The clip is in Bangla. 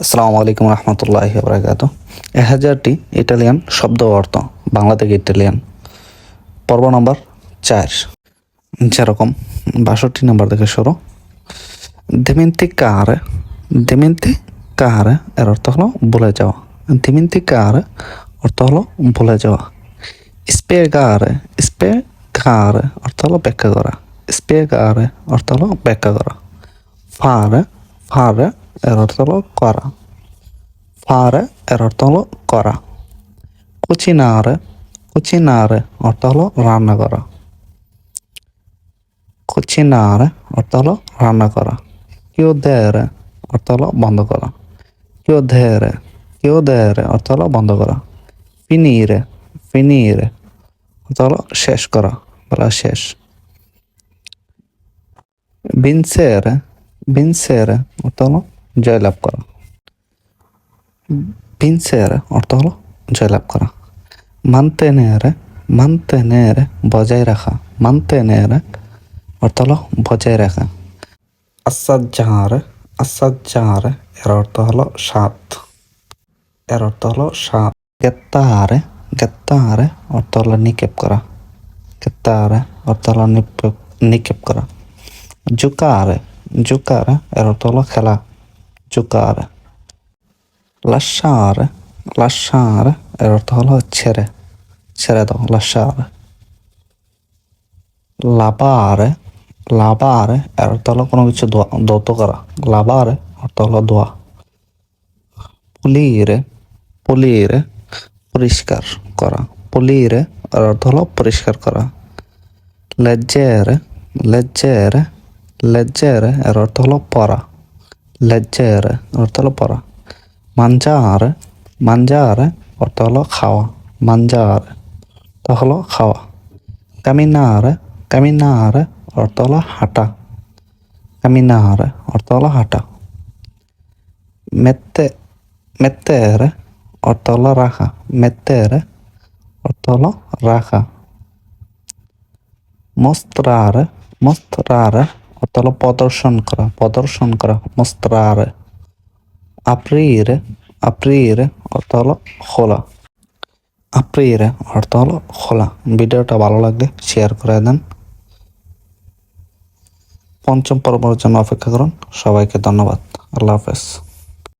আসসালামু আলাইকুম রহমতুল্লাহ বরাকাত এক হাজারটি ইটালিয়ান শব্দ অর্থ বাংলা থেকে ইটালিয়ান। পর্ব নম্বর চার। যেরকম বাষট্টি নম্বর থেকে শুরু। দেমেন্তি কার দেমেন্তি কার এর অর্থ হলো ভুলে যাওয়া। দেমেন্তি কার অর্থ হলো ভুলে যাওয়া। স্পেগারে স্পে কার অর্থ হলো ব্যাখ্যা করা। স্পেগারে অর্থ হলো ব্যাখ্যা করা। ফার, ফারে এর অর্থ হলো করা। ফারে এর অর্থ হলো করা। কুচিনারে কুচিনারে অর্থ হলো রান্না করা। কুচিনারে অর্থ হলো রান্না করা। কেউ দেরে অর্থ হলো বন্ধ করা। কেউ ধেরে কেউ দেরে অর্থ হলো বন্ধ করা। ফিনিরে ফিনিরে অর্থ হলো শেষ করা, বলা শেষ। বিনসেরে বিনসেরে অর্থ হলো জয়লাভ করা। বিনসেরে অর্থ হলো জয়লাভ করা। মানতেনেরে মানতেনেরে বজায় রাখা। মানতেনেরে অর্থ হলো বজায় রাখা। আসাজ্জাহারে আসাজ্জাহারে এর অর্থ হলো সাত। এর অর্থ হলো সাত। গেত্তাহারে গেত্তাহারে অর্থ হলো নিক্ষেপ করা। গেত্তাহারে অর্থ হলো নিক্ষেপ করা। জুকারে জুকারে এর অর্থ হলো খেলা। জুকারে লাসারে লাসারে এর অর্থ হলো ছেড়ে ছেড়ে দাও, লাসারে। লাবারে লাবারে এর অর্থ হলো কোনো কিছু দৌত করা। লাবারে অর্থ হলো দোয়া। পুলিরে পুলিরে পরিষ্কার করা। পুলিরে এর অর্থ হলো পরিষ্কার করা। লেজ্জেরে লেজ্জেরে লেজ্জেরে এর অর্থ হলো পড়া। লেজ্জেরে অর্থ হলো পড়া মাঞ্জারে মাঞ্জারে অর্থ হলো খাওয়া মাঞ্জারে অর্থ হলো খাওয়া কামিনারে কামিনারে অর্থ হলো হাঁটা কামিনারে অর্থ হলো হাঁটা মেত্তে মেত্তেরে অর্থ হলো রাখা মেত্তেরে অর্থ রাখা মস্ত্রারে মস্ত্রারে অর্থ প্রদর্শন করা প্রদর্শন করা, মস্ত্রার আপ্রির আপ্রির অর্থ খোলা। আপ্রির অর্থ হলো খোলা। ভিডিওটা ভালো লাগলে শেয়ার করে দেন। পঞ্চম পর্বর জন্য অপেক্ষা করুন। সবাইকে ধন্যবাদ। আল্লাহ হাফেজ।